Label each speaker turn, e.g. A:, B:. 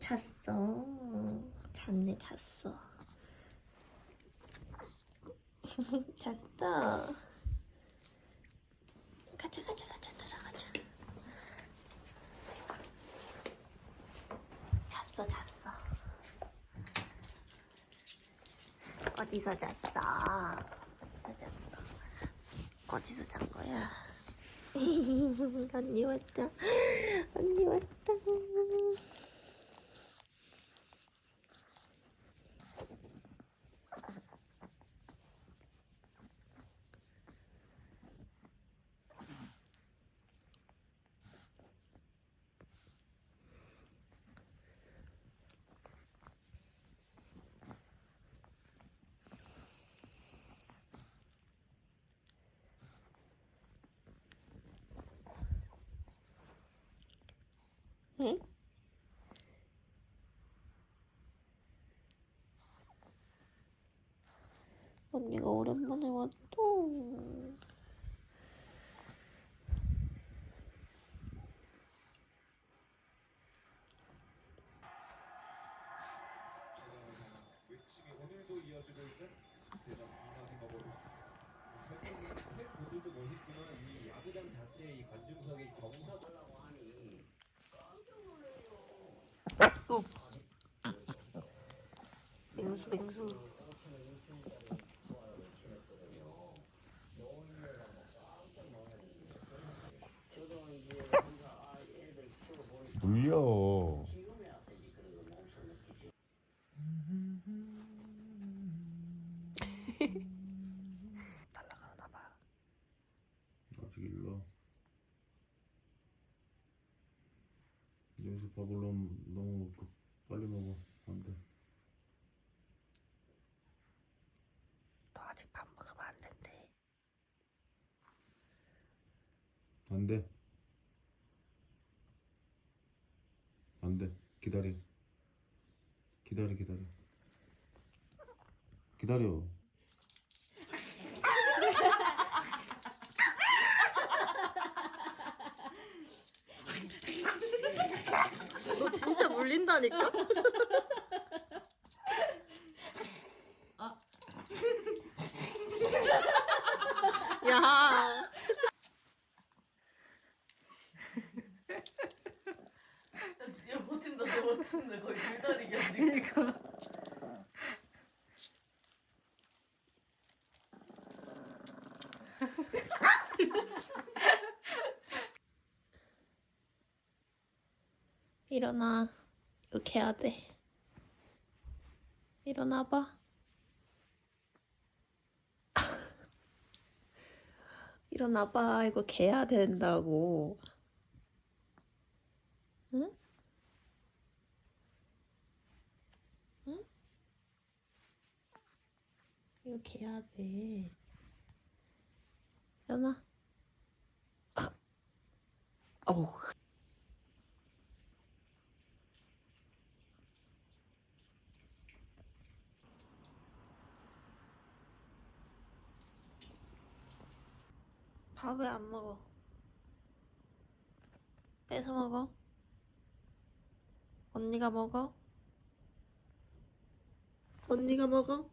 A: 잤어. 잤네, 잤어. 잤어. 가자, 가자, 가자, 들어가자. 잤어, 잤어. 어디서 잤어? 어디서 잤어? 어디서 잔 거야? 언니 왔다. 언니 왔다. 언니가 오랜만에
B: 오늘도 이어지고 있는 대전 하나생각으로 오늘도 멋있으나 이 야구장 자체의 이 관중석의 경사달라고 하니
A: 맹수 맹수
C: 울려.
A: 날라가나 봐.
C: 아직 일러. 여기서 밥을 너무 너무 그- 빨리 먹어. 안 돼.
A: 너 아직 밥 먹으면 안 된대.
C: 안 돼. 안 돼. 기다려. 기다려, 기다려. 기다려.
A: 너 진짜 물린다니까? 야.
D: 나 진짜 버틴다 거의 줄다리기야 지금
A: 일어나. 이렇게 해야 돼. 일어나봐. 일어나봐. 이거 개야 된다고. 이거 개야 돼. 일어나. 아. 어우. 밥왜안 먹어? 뺏어 먹어? 언니가 먹어? 언니가 먹어?